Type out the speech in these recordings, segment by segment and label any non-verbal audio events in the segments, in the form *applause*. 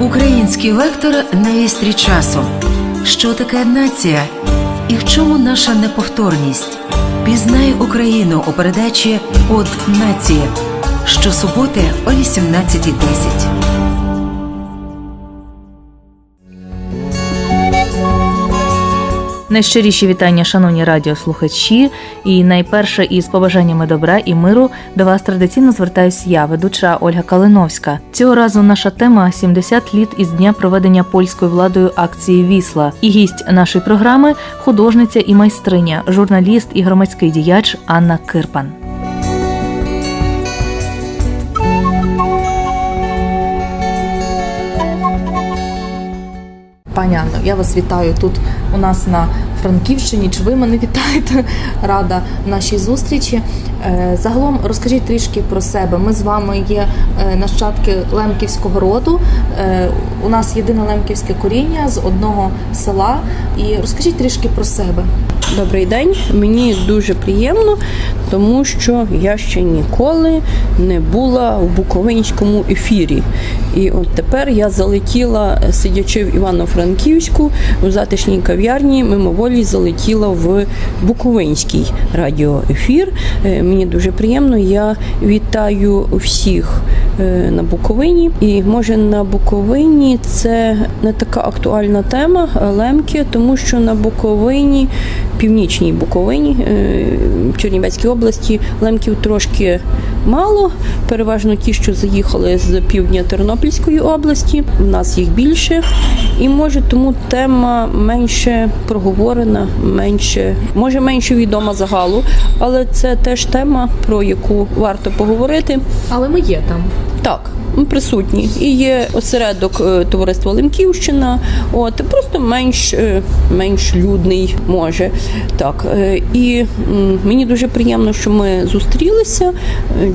Український вектор на вістрі часу. Що таке нація? І в чому наша неповторність? Пізнай Україну у передачі От нації щосуботи о 18.10. Найщиріші вітання, шановні радіослухачі, і найперше із побажаннями добра і миру до вас традиційно звертаюсь я, ведуча Ольга Калиновська. Цього разу наша тема 70 літ із дня проведення польською владою акції Вісла. І гість нашої програми художниця і майстриня, журналіст і громадський діяч Анна Кирпан. Пані Анно, я вас вітаю тут у нас на Франківщині. Чи ви мене вітаєте? *laughs* Рада нашій зустрічі. Е, Загалом розкажіть трішки про себе. Ми з вами є е, нащадки лемківського роду. Е, У нас єдине лемківське коріння з одного села. І розкажіть трішки про себе. Добрий день, мені дуже приємно, тому що я ще ніколи не була в Буковинському ефірі. І от тепер я залетіла, сидячи в Івано-Франківську, у затишній кав'ярні, мимоволі залетіла в Буковинський радіоефір. Е, Мені дуже приємно. Я вітаю всіх е, на Буковині. І може на Буковині це не така актуальна тема лемки, тому що на Буковині, північній Буковині, е, Чернівецькій області лемків трошки мало. Переважно ті, що заїхали з півдня Тернопільської області. У нас їх більше. І може тому тема менше проговорена, менше, може менше відома загалу, але це теж тема, про яку варто поговорити. Але ми є там. Так, присутні. І є осередок е, товариства Лемківщина, от просто менш, е, менш людний може. Так. е, І мені дуже приємно, що ми зустрілися.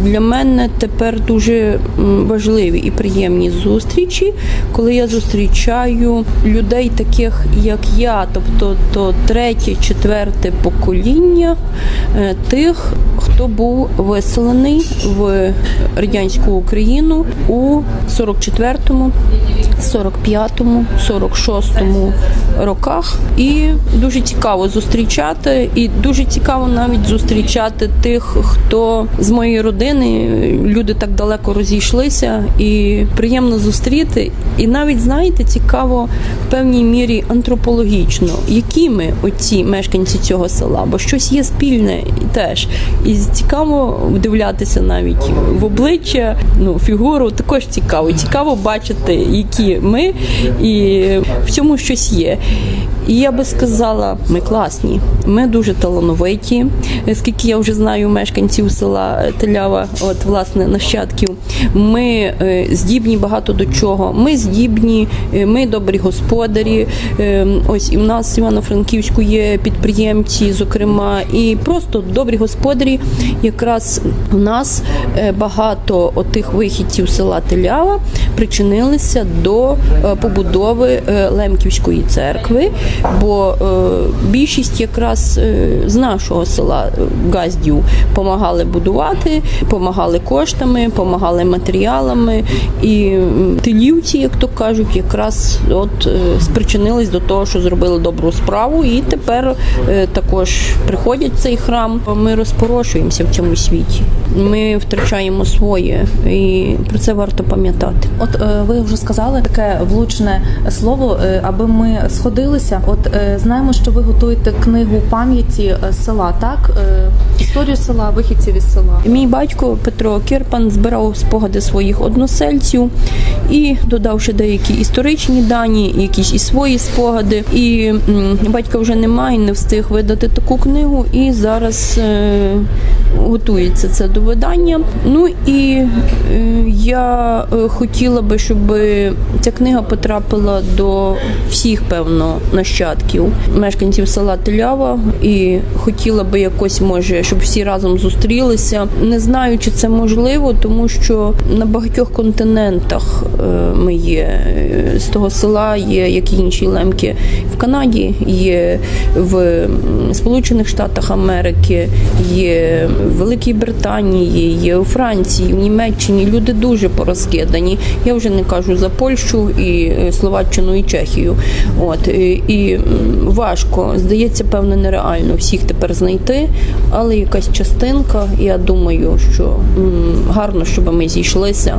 Для мене тепер дуже важливі і приємні зустрічі, коли я зустрічаю людей, таких як я, тобто то третє, четверте покоління тих, хто був виселений в радянську Україну у 44-му, 45-му, 46-му роках. І дуже цікаво зустрічати, і дуже цікаво навіть зустрічати тих, хто з моєї родини люди так далеко розійшлися, і приємно зустріти. І навіть знаєте, цікаво в певній мірі антропологічно, які ми оці мешканці цього села, бо щось є спільне теж. І цікаво вдивлятися навіть в обличчя, ну фігуру також цікаво. Цікаво бачити, які ми, і в цьому щось є. І я би сказала, ми класні, ми дуже талановиті. Скільки я вже знаю мешканців села Телява, от власне нащадків, ми е, здібні багато до чого. Ми здібні, е, ми добрі господарі. Е, Ось і в нас в Івано-Франківську є підприємці, зокрема, і просто добрі господарі. Якраз у нас е, багато отих вихідців села Телява причинилися до е, побудови е, Лемківської церкви, бо е, більшість якраз е, з нашого села е, Газдів допомагали будувати, допомагали коштами, допомагали матеріалами. І тилівці, як то кажуть, якраз от спричинились до того, що зробили добру справу, і тепер також приходять в цей храм. Ми розпорошуємося в цьому світі. Ми втрачаємо своє, і про це варто пам'ятати. От ви вже сказали таке влучне слово, аби ми сходилися. От е, знаємо, що ви готуєте книгу пам'яті е, села, так? Е, Історію села, вихідців із села. Мій батько Петро Кірпан збирав спогади своїх односельців і додавши деякі історичні дані, якісь і свої спогади. І батька вже немає, не встиг видати таку книгу, і зараз готується це до видання. Ну і я хотіла би, щоб ця книга потрапила до всіх, певно, нащадків мешканців села Телява, і хотіла би якось може, щоб всі разом зустрілися. Не знаю, чи це можливо, тому що на багатьох континентах е, ми є. З того села є, як і інші лемки в Канаді, є в Сполучених Штатах Америки, є в Великій Британії, є у Франції, в Німеччині. Люди дуже порозкидані. Я вже не кажу за Польщу і е, Словаччину і Чехію. От і, і важко, здається, певно, нереально всіх тепер знайти, але якась частинка, я думаю, що гарно, щоб ми зійшлися,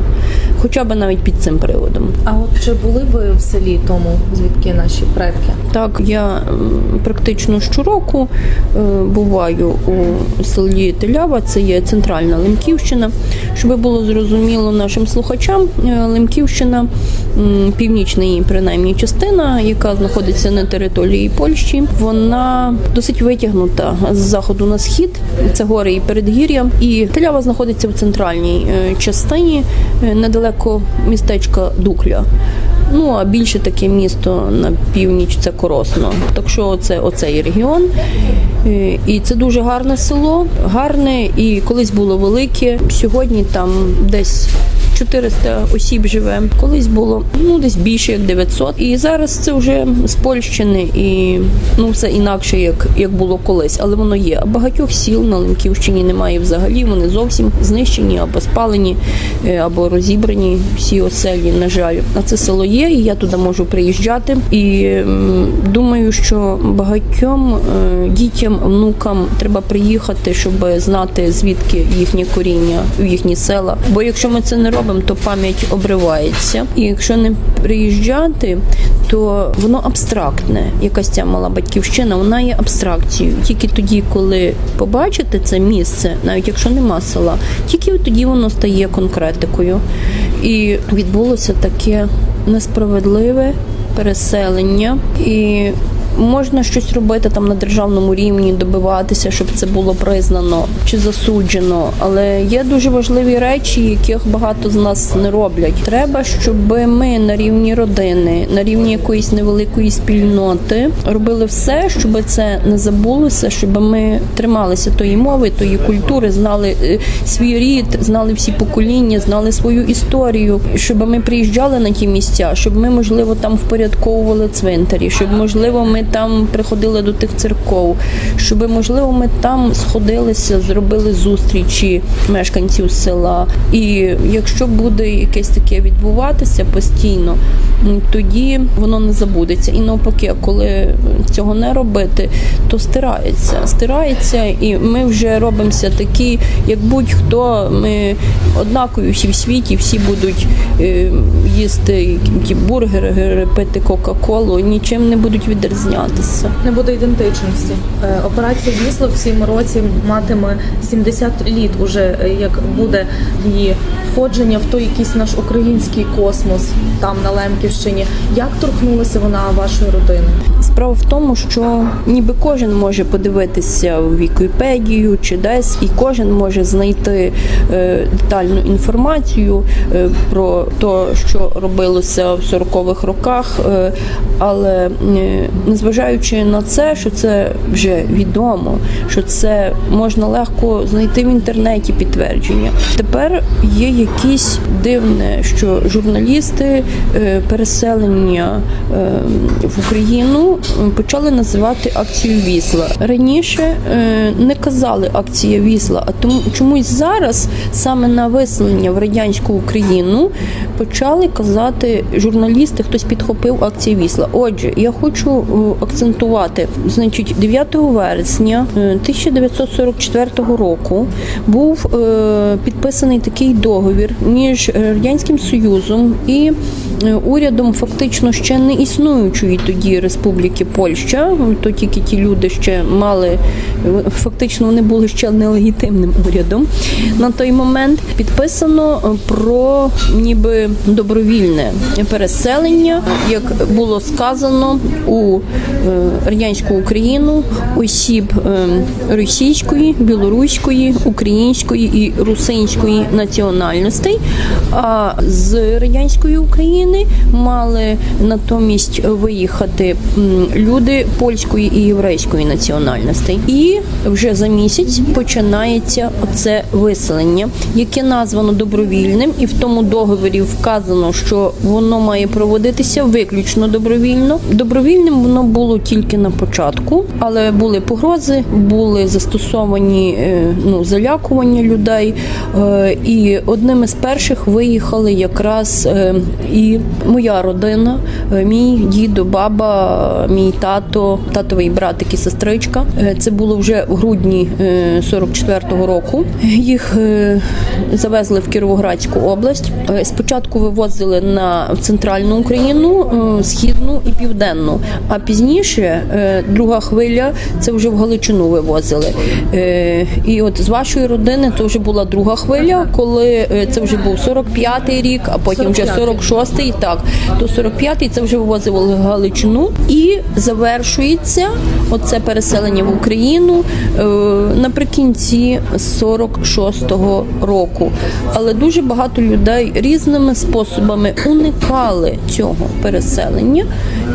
хоча б навіть під цим приводом. А от чи були ви в селі тому, звідки наші предки? Так, я практично щороку е, буваю у селі Телява, це є центральна Лемківщина. Щоб було зрозуміло нашим слухачам, е, Лемківщина, північна її принаймні частина, яка знаходиться на території Польщі, вона досить витягнута з заходу на схід. Це гори і передгір'я. І Телява знаходиться в центральній е, частині, е, недалеко містечка Дукля. Ну а більше таке місто на північ це Коросно. Так що це оцей регіон. Е, І це дуже гарне село, гарне і колись було велике. Сьогодні там десь 400 осіб живе. Колись було ну десь більше як 900. І зараз це вже з Польщини і ну все інакше, як, як було колись, але воно є. А багатьох сіл на Лемківщині немає взагалі. Вони зовсім знищені або спалені, е, або розібрані всі оселі. На жаль, а це село є, і я туди можу приїжджати. І думаю, що багатьом е, дітям, внукам треба приїхати, щоб знати звідки їхнє коріння, їхні села. Бо якщо ми це не робимо, то пам'ять обривається. І якщо не приїжджати, то воно абстрактне. Якась ця мала батьківщина, вона є абстракцією. Тільки тоді, коли побачите це місце, навіть якщо нема села, тільки тоді воно стає конкретикою. І відбулося таке несправедливе переселення і. Можна щось робити там на державному рівні, добиватися, щоб це було признано чи засуджено. Але є дуже важливі речі, яких багато з нас не роблять. Треба, щоб ми на рівні родини, на рівні якоїсь невеликої спільноти робили все, щоб це не забулося, щоб ми трималися тої мови, тої культури, знали е, свій рід, знали всі покоління, знали свою історію, щоб ми приїжджали на ті місця, щоб ми, можливо, там впорядковували цвинтарі, щоб можливо ми там приходили до тих церков, щоб можливо ми там сходилися, зробили зустрічі мешканців села. І якщо буде якесь таке відбуватися постійно, тоді воно не забудеться. І навпаки, коли цього не робити, то стирається. Стирається, і ми вже робимося такі, як будь-хто. Ми однакові всі в світі, всі будуть е, їсти ті бургери, пити Кока-Колу, нічим не будуть відрізнятися. Не буде ідентичності. Е, Операція вісла в цьому році матиме 70 літ, уже е, як буде її входження в той якийсь наш український космос там на Лемківщині. Як торкнулася вона вашої родини? Справа в тому, що ніби кожен може подивитися в Вікіпедію чи десь, і кожен може знайти е, детальну інформацію про те, що робилося в 40-х роках. Але е, незважаючи на це, що це вже відомо, що це можна легко знайти в інтернеті підтвердження. Тепер є якісь дивне, що журналісти е, переселення е, в Україну почали називати акцію Вісла. Раніше е, не казали акція Вісла, а тому чомусь зараз саме на виселення в радянську Україну почали казати журналісти, хтось підхопив акцію Вісла. Отже, я хочу е, акцентувати, значить, 9 вересня е, 1944 року був е, підписаний такий договір між е, радянським союзом і е, урядом фактично ще не існуючої тоді республіки Польща. То тільки ті люди ще мали е, фактично вони були ще нелегітимним урядом на той момент. Підписано е, про ніби добровільне переселення, як було сказано у е, радянську Україну осіб е, російської, білоруської, української і русинської національностей. А з радянської України мали натомість виїхати люди польської і єврейської національностей. І вже за місяць починається оце виселення, яке названо добровільним, і в тому договорі вказано, що воно має проводитися виключно добровільно. Добровільним воно було тільки на початку, але були погрози, були застосовані е, ну, залякування людей. Е, І одним із перших виїхали якраз е, і моя родина, мій дідо, баба, мій тато, татовий братик і сестричка. Це було вже в грудні е, 44-го року. Їх завезли в Кіровоградську область. Спочатку вивозили на центральну Україну, східну і південну. А пізніше е, друга хвиля це вже в Галичину вивозили. Е, І от з вашої родини це вже була друга хвиля, коли е, це вже був 45-й рік, а потім вже 46-й. Так, то 45-й це вже вивозили в Галичину і завершується оце переселення в Україну наприкінці 46-го року. Але дуже багато людей різними способами уникали цього переселення,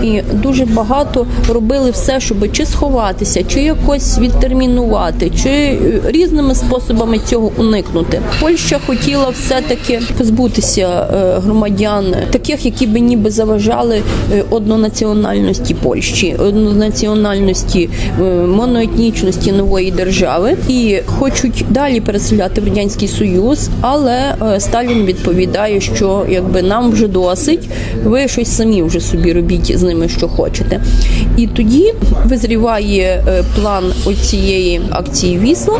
і дуже багато робили все, щоб чи сховатися, чи якось відтермінувати, чи е, різними способами цього уникнути. Польща хотіла все-таки позбутися е, громадян, таких, які би ніби заважали е, однонаціональності Польщі, однонаціональності моноетнічності нової держави і хочуть далі переселяти в радянський союз, але Сталін відповідає, що якби нам вже досить, ви щось самі вже собі робіть з ними, що хочете. І тоді визріває е, план оцієї акції Вісла.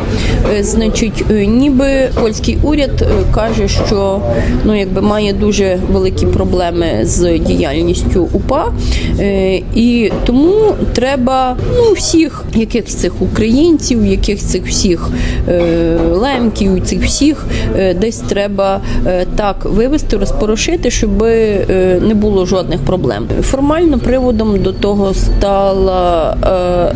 Е, Значить, е, ніби польський уряд каже, що ну якби має дуже великі проблеми з діяльністю УПА, і тому треба ну всіх якихось цих українців, яких цих всіх лемків, цих всіх десь треба так вивести, розпорошити, щоб не було жодних проблем. Формально приводом до того стала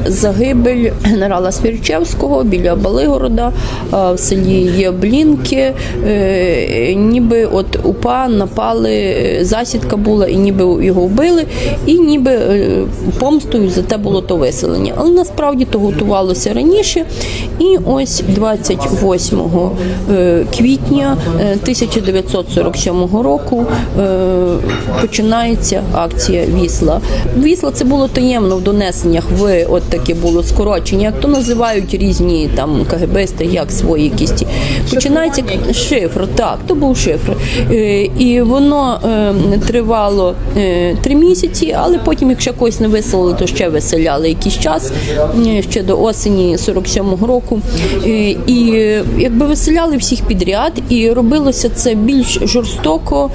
е, загибель генерала Свірчевського біля Балигорода е, в селі Яблінки. Е, ніби от УПА напали, засідка була, і ніби його вбили, і ніби помстою за те було то виселення. Але насправді то готувалося раніше. І ось 28 е, квітня е, 1947 року починається акція Вісла. Вісла це було таємно в донесеннях. В от таке було скорочення, як то називають різні там КГБсти, як свої якісь. Починається шифр, так, то був шифр. Е, І воно е, тривало е, три місяці, але потім, якщо когось не виселили, то ще виселяли якийсь час, ще до осені 47-го року. І якби виселяли всіх підряд, і робилося це більш жорстоко,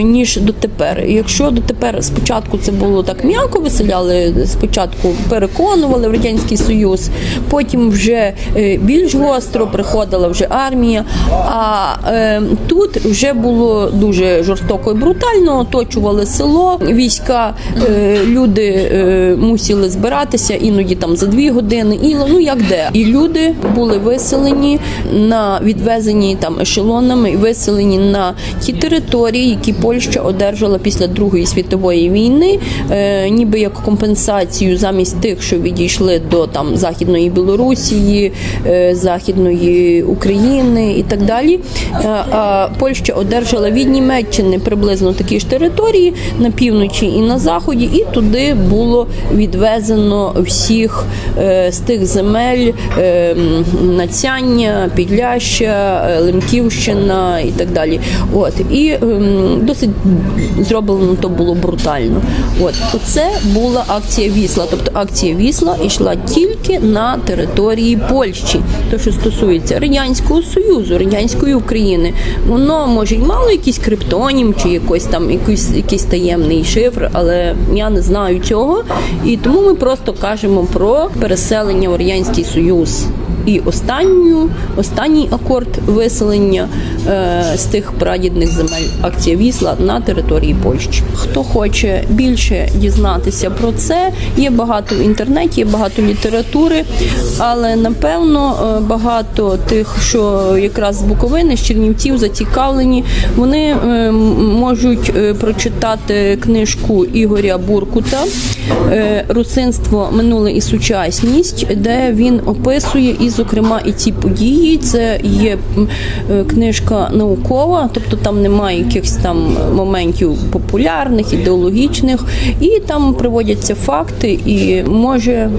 ніж дотепер. Якщо дотепер спочатку це було так м'яко, виселяли спочатку переконували в радянський союз, потім вже е, більш гостро приходила вже армія. А е, тут вже було дуже жорстоко і брутально. Оточували село, війська, е, люди е, мусили збиратися іноді там за дві години, і ну як де. І люди були виселені на відвезені там ешелонами виселені на ті території, які Польща одержала після Другої світової війни, е, ніби як компенсацію замість тих, що відійшли до там західної Білорусії, е, західної України і так далі. Е, А Польща одержала від Німеччини приблизно такі ж території на півночі і на заході, і туди було відвезено всіх е, з тих земель е, Нацяння, Підляща, е, Лемківщина і так далі. От і ем, досить зроблено то було брутально. От це була акція Вісла. Тобто акція Вісла йшла тільки на території Польщі. То, що стосується радянського союзу, радянської України, воно може й мало якийсь криптонім чи якось там якийсь, якийсь таємний шифр, але я не знаю цього. І тому ми просто кажемо про переселення в радянський союз. І останню, останній акорд виселення е, з тих прадідних земель акція Вісла на території Польщі. Хто хоче більше дізнатися про це, є багато в інтернеті, є багато літератури, але напевно е, багато тих, що якраз з Буковини, з Чернівців зацікавлені, вони е, можуть е, прочитати книжку Ігоря Буркута е, Русинство, минуле і сучасність, де він описує із зокрема, і ці події. Це є е, книжка наукова, тобто там немає якихось там моментів популярних, ідеологічних, і там приводяться факти, і може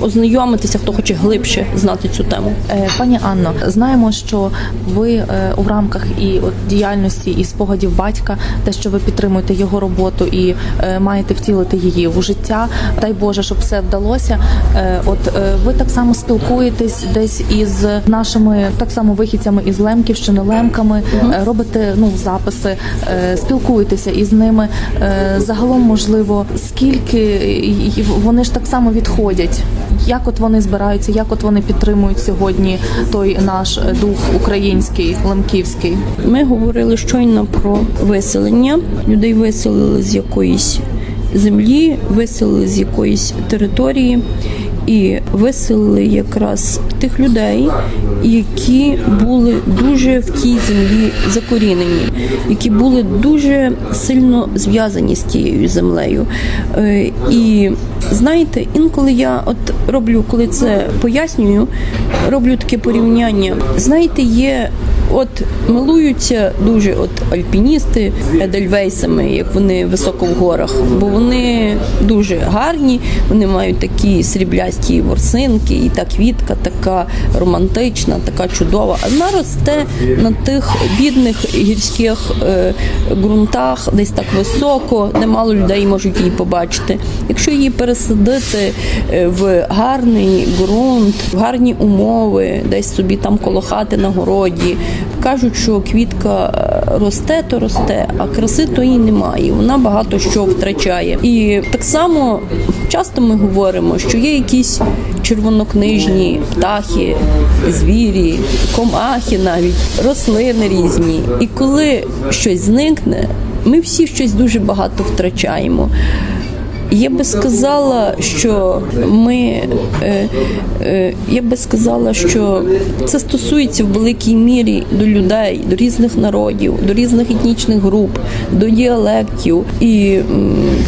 ознайомитися, хто хоче глибше знати цю тему. Е, Пані Анно, знаємо, що ви е, у рамках і діяльності і спогадів батька, те, що ви підтримуєте його роботу і маєте втілити її в життя. Дай Боже, щоб все вдалося. От ви так само спілкуєтесь десь із нашими так само вихідцями із Лемківщини, лемками, е, робите ну записи, е, спілкуєтеся із ними. Е, Загалом, можливо, скільки вони ж так само відходять. Як от вони збираються, як от вони підтримують сьогодні той наш дух український, лемківський? Ми говорили щойно про виселення. Людей виселили з якоїсь землі, виселили з якоїсь території і виселили якраз тих людей, які були дуже в тій землі закорінені, які були дуже сильно зв'язані з тією землею. Е, І знаєте, інколи я от роблю, коли це пояснюю, роблю таке порівняння. Знаєте, є От милуються дуже от альпіністи едельвейсами, як вони високо в горах, бо вони дуже гарні, вони мають такі сріблясті ворсинки, і та квітка така романтична, така чудова. А вона росте на тих бідних гірських е, ґрунтах, десь так високо, де мало людей можуть її побачити. Якщо її пересадити е, в гарний ґрунт, в гарні умови, десь собі там коло хати на городі. Кажуть, що квітка е, росте, то росте, а краси то і немає. Вона багато що втрачає. І так само часто ми говоримо, що є якісь червонокнижні птахи, звірі, комахи навіть, рослини різні. І коли щось зникне, ми всі щось дуже багато втрачаємо. Я би сказала, що ми е, е, я би сказала, що це стосується в великій мірі до людей, до різних народів, до різних етнічних груп, до діалектів. І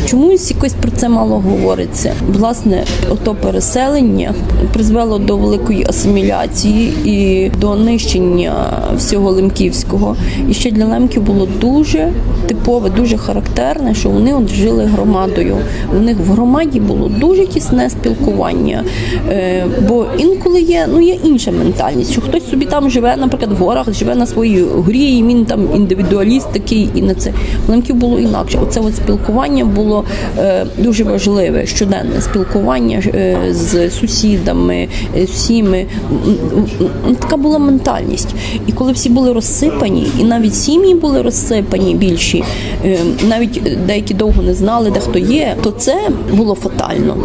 чомусь якось про це мало говориться. Власне, ото переселення призвело до великої асиміляції і до нищення всього лемківського. І ще для лемків було дуже типове, дуже характерне, що вони от жили громадою. У них в громаді було дуже тісне спілкування. Е, бо інколи є, ну є інша ментальність, що хтось собі там живе, наприклад, в горах, живе на своїй горі, і він там індивідуаліст такий, і на це лемків було інакше. Оце от спілкування було е, дуже важливе, щоденне спілкування е, з сусідами, всіми. Така була ментальність. І коли всі були розсипані, і навіть сім'ї були розсипані більші, е, навіть деякі довго не знали, де хто є, то це було фатально.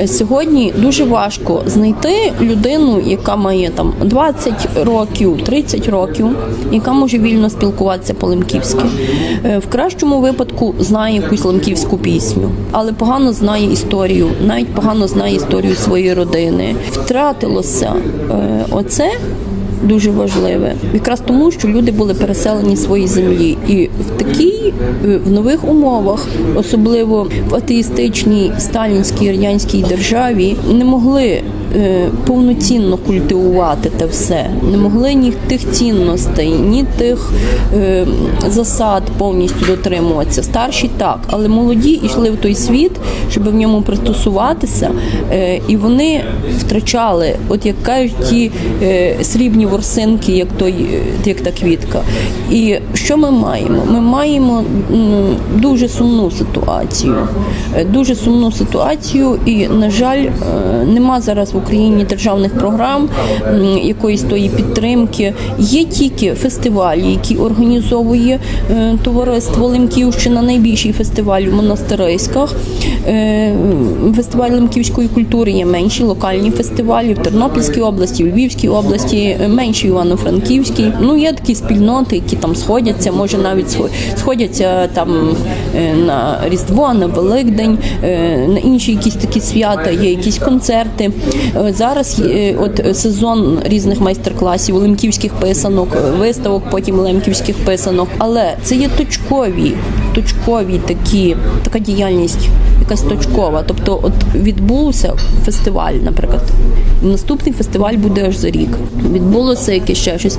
Е, Сьогодні дуже важко знайти людину, яка має там 20 років, 30 років, яка може вільно спілкуватися по-лемківськи. Е, В кращому випадку знає якусь лемківську пісню, але погано знає історію, навіть погано знає історію своєї родини. Втратилося е, оце дуже важливе, якраз тому, що люди були переселені з своєї землі, і в такій е, в нових умовах, особливо в атеїстичній сталінській радянській державі, не могли. е, Повноцінно культивувати те все, не могли ні тих цінностей, ні тих е, засад повністю дотримуватися. Старші так, але молоді йшли в той світ, щоб в ньому пристосуватися, е, і вони втрачали, от як кажуть, ті е, срібні ворсинки, як той, як та квітка. І що ми маємо? Ми маємо дуже сумну ситуацію. Е, Дуже сумну ситуацію, і, на жаль, е, нема зараз в Україні державних програм якоїсь тої підтримки. Є тільки фестивалі, які організовує е, товариство Лемківщина, найбільший фестиваль у монастириськах. Фестиваль лемківської культури є менші, локальні фестивалі в Тернопільській області, в Львівській області, е, Івано-Франківській. Ну є такі спільноти, які там сходяться, може навіть схо- сходяться там е, на Різдво, на Великдень, е, на інші якісь такі свята, є якісь концерти. Е, Зараз от сезон різних майстер-класів, лемківських писанок, е, виставок, потім лемківських писанок. Але це є точкові точкові такі, така діяльність, якась точкова. Тобто, от відбувся фестиваль, наприклад. Наступний фестиваль буде аж за рік. Відбулося якесь ще щось.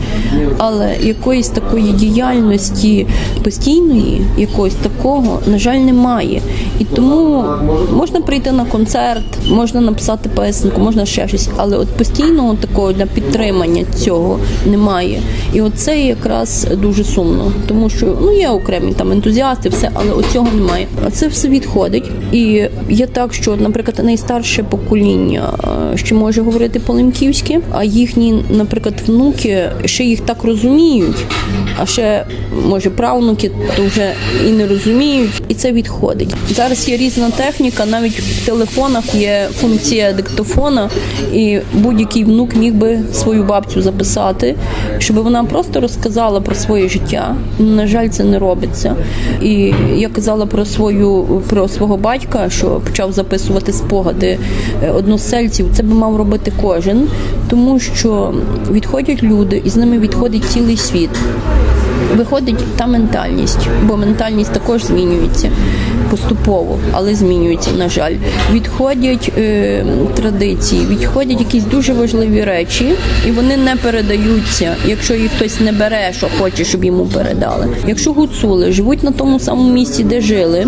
Але якоїсь такої діяльності постійної, якогось такого, на жаль, немає. І тому можна прийти на концерт, можна написати песенку, можна ще щось, але от постійного такого для підтримання цього немає. І оце якраз дуже сумно, тому що ну є окремі там ентузіасти, все, але от цього немає. А це все відходить. І є так, що, наприклад, найстарше покоління ще може говорити по-лемківськи, а їхні, наприклад, внуки ще їх так розуміють, а ще може правнуки то вже і не розуміють, і це відходить. Зараз є різна техніка, навіть в телефонах є функція диктофона, і будь-який внук міг би свою бабцю записати, щоб вона просто розказала про своє життя. На жаль, це не робиться. І я казала про свою про свого батька, що почав записувати спогади е, односельців. Це би мав робити кожен, тому що відходять люди, і з ними відходить цілий світ. Виходить та ментальність, бо ментальність також змінюється поступово, але змінюється, на жаль. Відходять е, традиції, відходять якісь дуже важливі речі, і вони не передаються, якщо їх хтось не бере, що хоче, щоб йому передали. Якщо гуцули живуть на тому самому місці, де жили,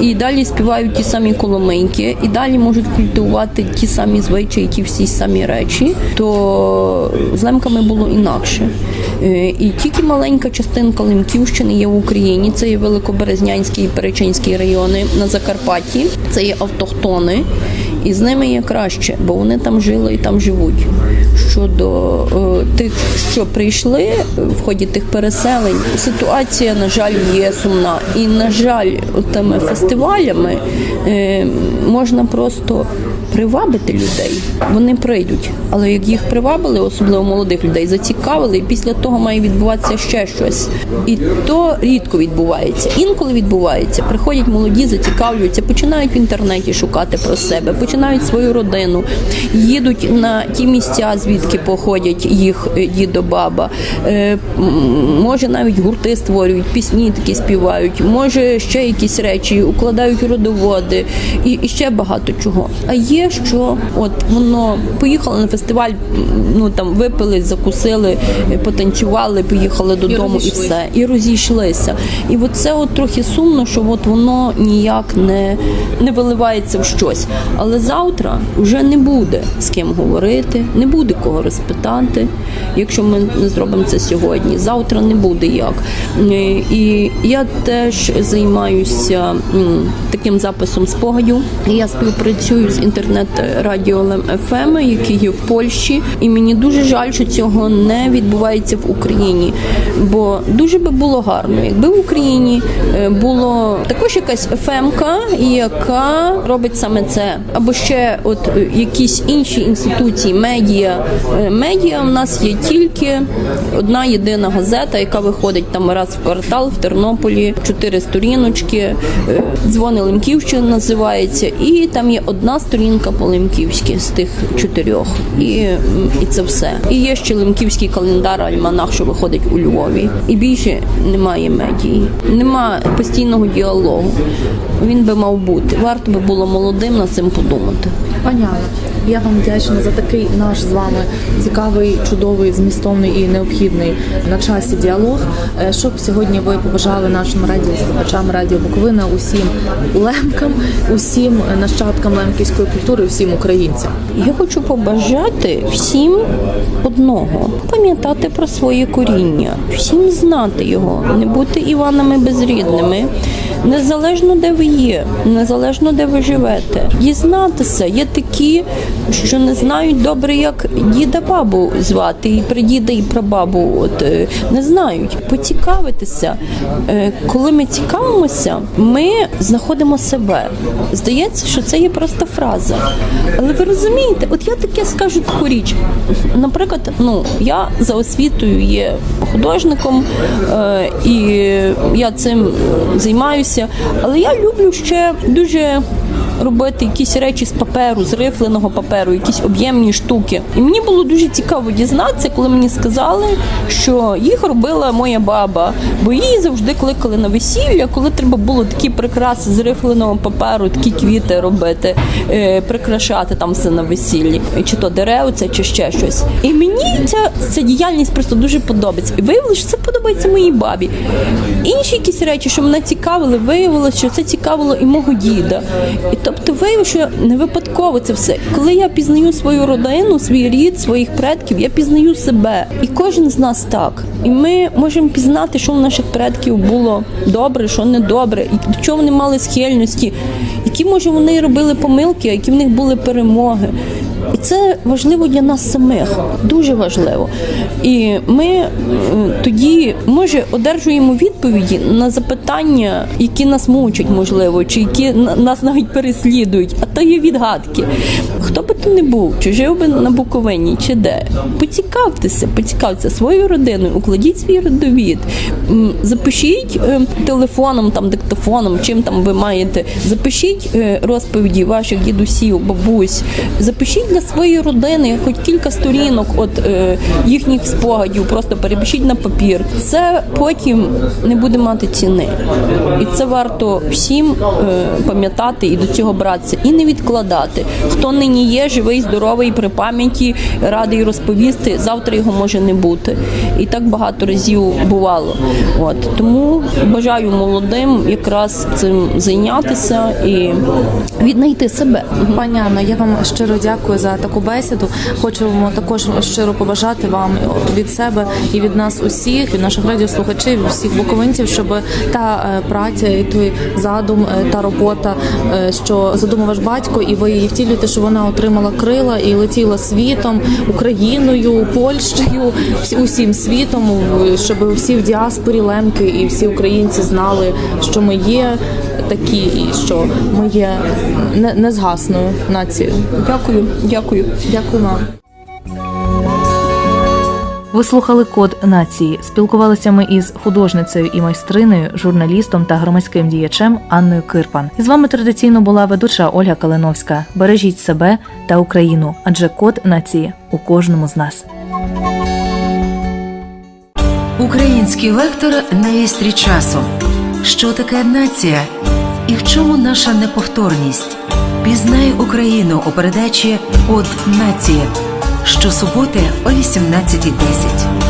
і далі співають ті самі коломийки, і далі можуть культивувати ті самі звичаї, ті всі самі речі, то з лемками було інакше. Е, І тільки маленька частинка Лемківщини є в Україні. Це є Великоберезнянський і Перечинський райони на Закарпатті. Це є автохтони, і з ними є краще, бо вони там жили і там живуть. Щодо е, тих, що прийшли в ході тих переселень, ситуація, на жаль, є сумна. І, на жаль, тими фестивалями е, можна просто привабити людей. Вони прийдуть. Але як їх привабили, особливо молодих людей, зацікавили, і після того має відбуватися ще щось. І то рідко відбувається. Інколи відбувається. Приходять молоді, зацікавлюються, починають в інтернеті шукати про себе, починають свою родину, їдуть на ті місця, звідки походять їх е, дідо, баба. Е, Може навіть гурти створюють, пісні такі співають, може ще якісь речі, укладають родоводи і, і ще багато чого. А є що, от воно поїхали на фестиваль, ну там випили, закусили, е, потанцювали, поїхали додому і, все, і розійшлися. І от це от трохи сумно, що от воно ніяк не, не виливається в щось. Але завтра вже не буде з ким говорити, не буде кого розпитати, якщо ми не зробимо це сьогодні. Завтра не буде як. Е, І я теж займаюся таким записом спогадів. Я співпрацюю з інтернет-радіо ФМ, який є в Польщі, і мені дуже жаль, що цього не відбувається в Україні. Бо дуже би було гарно, якби в Україні е, було також якась ФМ, яка робить саме це, або ще от е, якісь інші інституції, медіа. Е, Медіа в нас є тільки одна єдина газета, яка виходить там раз в квартал в Тернополі, чотири сторіночки. Дзвони Лемківщини називається, і там є одна сторінка по Лемківськи з тих чотирьох. І, і це все. І є ще Лемківський календар Альманах, що виходить у Львові. І більше немає медії, нема постійного діалогу. Він би мав бути. Варто би було молодим над цим подумати. Алло, я вам вдячна за такий наш з вами цікавий, чудовий, змістовний і необхідний на часі діалог. Е, Що б сьогодні ви побажали нашим радіослухачам Радіо Буковина, усім лемкам, усім нащадкам лемківської культури, всім українцям. Я хочу побажати всім одного пам'ятати про своє коріння, всім знати його, не бути Іванами безрідними. Незалежно де ви є, незалежно де ви живете, дізнатися. Є такі, що не знають добре, як діда бабу звати, і придіда, і прабабу. От е, не знають. Поцікавитися. Е, Коли ми цікавимося, ми знаходимо себе. Здається, що це є просто фраза. Але ви розумієте, от я таке скажу таку річ. Наприклад, ну я за освітою є художником, е, і я цим займаюся. Але я люблю ще дуже робити якісь речі з паперу, з рифленого паперу, якісь об'ємні штуки. І мені було дуже цікаво дізнатися, коли мені сказали, що їх робила моя баба, бо її завжди кликали на весілля, коли треба було такі прикраси з рифленого паперу, такі квіти робити, е, прикрашати там все на весіллі, чи то деревце, чи ще щось. І мені ця, ця діяльність просто дуже подобається. І виявилося, що це подобається моїй бабі. Інші якісь речі, що мене цікавили, виявилося, що це цікавило і мого діда. І тобто виявив, що не випадково це все. Коли я пізнаю свою родину, свій рід, своїх предків, я пізнаю себе. І кожен з нас так. І ми можемо пізнати, що в наших предків було добре, що не добре, і до чого вони мали схильності, які може вони робили помилки, які в них були перемоги. І це важливо для нас самих, дуже важливо. І ми е, тоді, може, одержуємо відповіді на запитання, які нас мучать, можливо, чи які на- нас навіть переслідують, а то є відгадки. Хто би то не був, чи жив би на Буковині, чи де, поцікавтеся, поцікавтеся своєю родиною, укладіть свій родовід, запишіть е, телефоном, там, диктофоном, чим там ви маєте, запишіть е, розповіді ваших дідусів, бабусь, запишіть для своєї родини хоч кілька сторінок от е, їхніх спогадів, просто перепишіть на папір. Це потім не буде мати ціни. І це варто всім пам'ятати і до цього братися, і не відкладати. Хто нині є, живий, здоровий, при пам'яті, радий розповісти, завтра його може не бути. І так багато разів бувало. От тому бажаю молодим якраз цим зайнятися і віднайти себе. Пані Анно, я вам щиро дякую за таку бесіду. Хочемо також щиро побажати вам від себе і від нас усіх, від наших радіослухачів, всіх буковинців, щоб та е, праця і той задум, е, та робота, е, що задумав ваш батько, і ви її втілюєте, що вона отримала крила і летіла світом, Україною, Польщею, усім світом, щоб всі в діаспорі лемки і всі українці знали, що ми є такі, і що ми є не- незгасною нацією. Дякую, дякую. Дякую вам. Ви слухали Код нації. Спілкувалися ми із художницею і майстриною, журналістом та громадським діячем Анною Кирпан. І з вами традиційно була ведуча Ольга Калиновська. Бережіть себе та Україну, адже код нації у кожному з нас. Український лектор на вістрі часу. Що таке нація? І в чому наша неповторність? Пізнай Україну у передачі От нації щосуботи о 18.10.